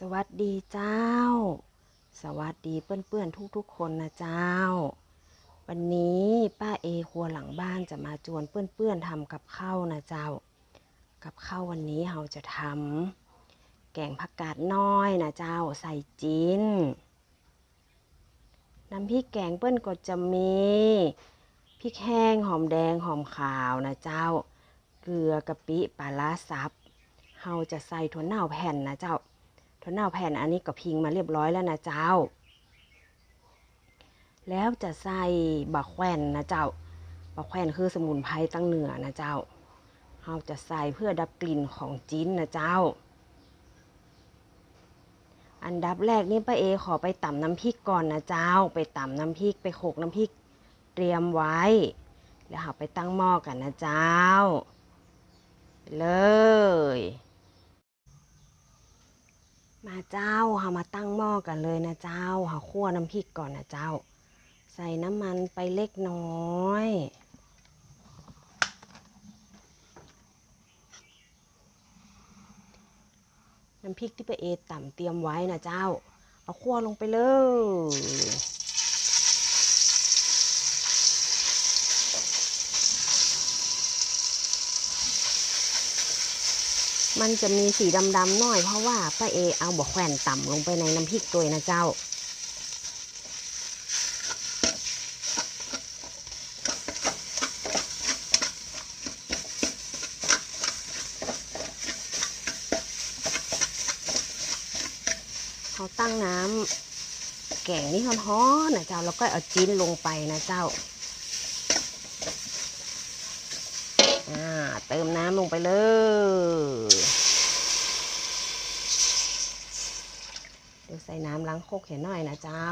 สวัสดีเจ้า สวัสดีเพื่อนๆทุกๆคนนะเจ้า วันนี้ป้าเอครัวหลังบ้านจะมาจวนเพื่อนๆทำกับข้าวนะเจ้า กับข้าววันนี้เราจะทำแกงผักกาดน้อยนะเจ้าใส่จีนน้ำพริกแกงเปิ้นก็จะมีพริกแห้งหอมแดงหอมขาวนะเจ้า เกลือกะปิปลาร้าซับเราจะใส่ถั่วเน่าแผ่นนะเจ้า ถั่วเน่าแผ่นอันนี้ก็พิงมาเรียบร้อยแล้วนะเจ้า แล้วจะใส่บะแขวนนะเจ้าบะแขวนคือสมุนไพรตั้งเหนือนะเจ้าเราจะใส่เพื่อดับกลิ่นของจิ้นนะเจ้า อันดับแรกนี่ป้าเอขอไปตำน้ำพริกก่อนนะเจ้า ไปตำน้ำพริกไปโขลกน้ำพริกเตรียมไว้ แล้วเราไปตั้งหม้อกันนะเจ้าไปเลย มา เอามาตั้งหม้อกันเลยนะเจ้าเฮาคั่วน้ำพริกก่อนนะเจ้า ใส่น้ำมันไปเล็กน้อย น้ำพริกที่ไปเอต่ำเตรียมไว้นะเจ้า เอาคั่วลงไปเลย มันจะมีสีดำๆหน่อยเพราะว่าป้าเอเอาบะแขวนต่ำลงไปในน้ำพริกตัวนะเจ้า เขาตั้งน้ำแกงนี่ฮ้อนๆนะเจ้าแล้วก็เอาจิ้นลงไปนะเจ้า อ่า เติมน้ำลงไปเลยเดี๋ยวใส่น้ำล้างโคกเห็นหน่อยนะเจ้า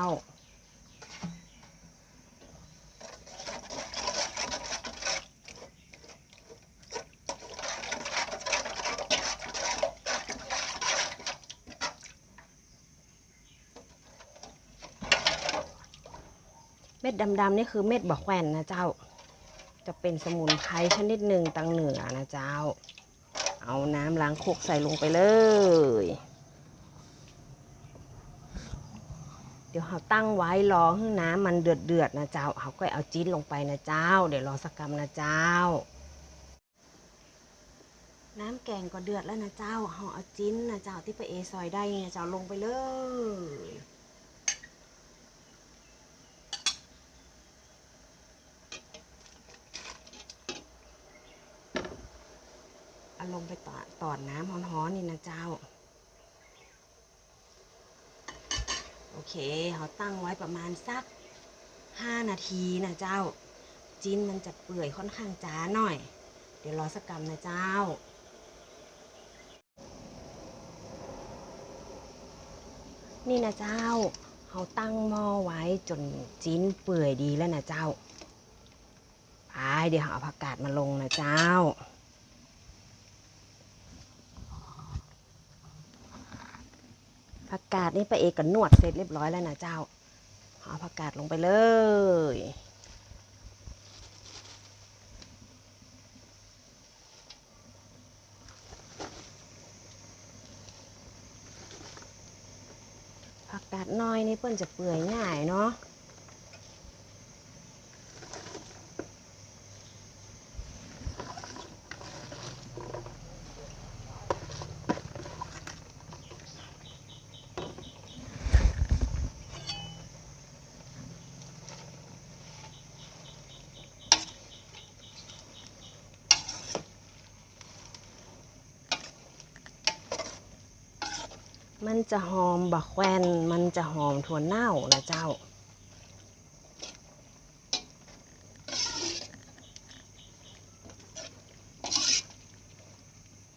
เม็ดดำๆนี่คือเม็ดบะแขวนนะเจ้า จะเป็นสมุนไพรชนิดหนึ่งตังเหนือนะเจ้า เอาน้ำล้างโคกใส่ลงไปเลย เดี๋ยวเราตั้งไว้รอให้น้ำมันเดือดเดือดๆนะเจ้าเขาก็เอาจิ้นลงไปนะเจ้า เดี๋ยวรอสักกรรมนะเจ้า น้ำแกงก็เดือดแล้วนะเจ้าเขาเอาจิ้นนะเจ้าที่ไปเอซอยได้นะเจ้าลงไปเลย เอา ลงไปต่อตอดน้ำร้อนๆนี่นะเจ้า โอเคเขาตั้งไว้ประมาณสักห้านาทีนะเจ้า จิ้นมันจะเปื่อยค่อนข้างจ้าหน่อย เดี๋ยวรอสักกรรมนะเจ้านี่นะเจ้าเขาตั้งหม้อไว้จนจิ้นเปื่อยดีแล้วนะเจ้าไปเดี๋ยวเอาผักกาดมาลงนะเจ้า ผักกาดนี่ป้าเอกก็นวดเสร็จเรียบร้อยแล้วนะเจ้าเอาผักกาดลงไปเลย ผักกาดน้อยนี่เปิ้นจะเปื่อยง่ายเนาะ มันจะหอมบะแควนมันจะหอมถั่วเน่านะเจ้า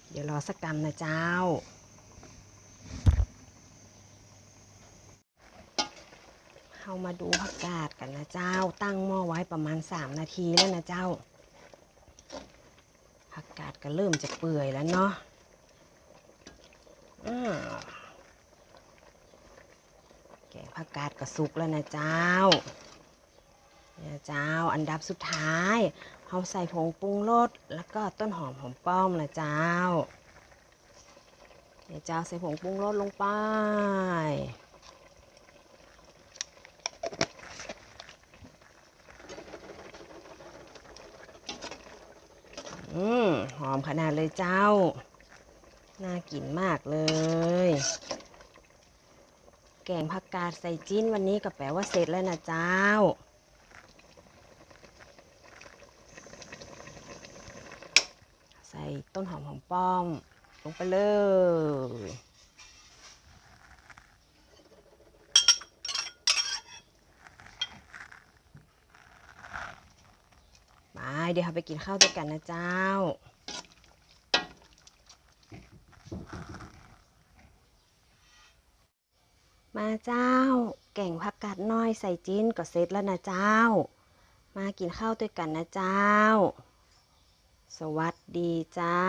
เดี๋ยวรอสักกรรมนะเจ้า เข้ามาดูผักกาดกันนะเจ้า ตั้งหม้อไว้ประมาณ 3 นาทีแล้วนะเจ้า ผักกาดก็เริ่มจะเปื่อยแล้วเนาะ อ่า ผักกาดกระสุกแล้วนะเจ้าเนี่ยเจ้าอันดับสุดท้ายเราใส่ผงปรุงรสแล้วก็ต้นหอมหอมป้อมนะเจ้าเดี๋ยเจ้าใส่ผงปรุงรสลงไปอืมหอมขนาดเลยเจ้า น่ากินมากเลย แกงผักกาดใส่จิ้นวันนี้ก็แปลว่าเสร็จแล้วนะเจ้า ใส่ต้นหอมหอมป้อม ลงไปเลยมาเดี๋ยวเราไปกินข้าวด้วยกันนะเจ้า เจ้า แก่งผักกาดน้อยใส่จิ้นก็เสร็จแล้วนะเจ้า มากินข้าวด้วยกันนะเจ้า สวัสดีเจ้า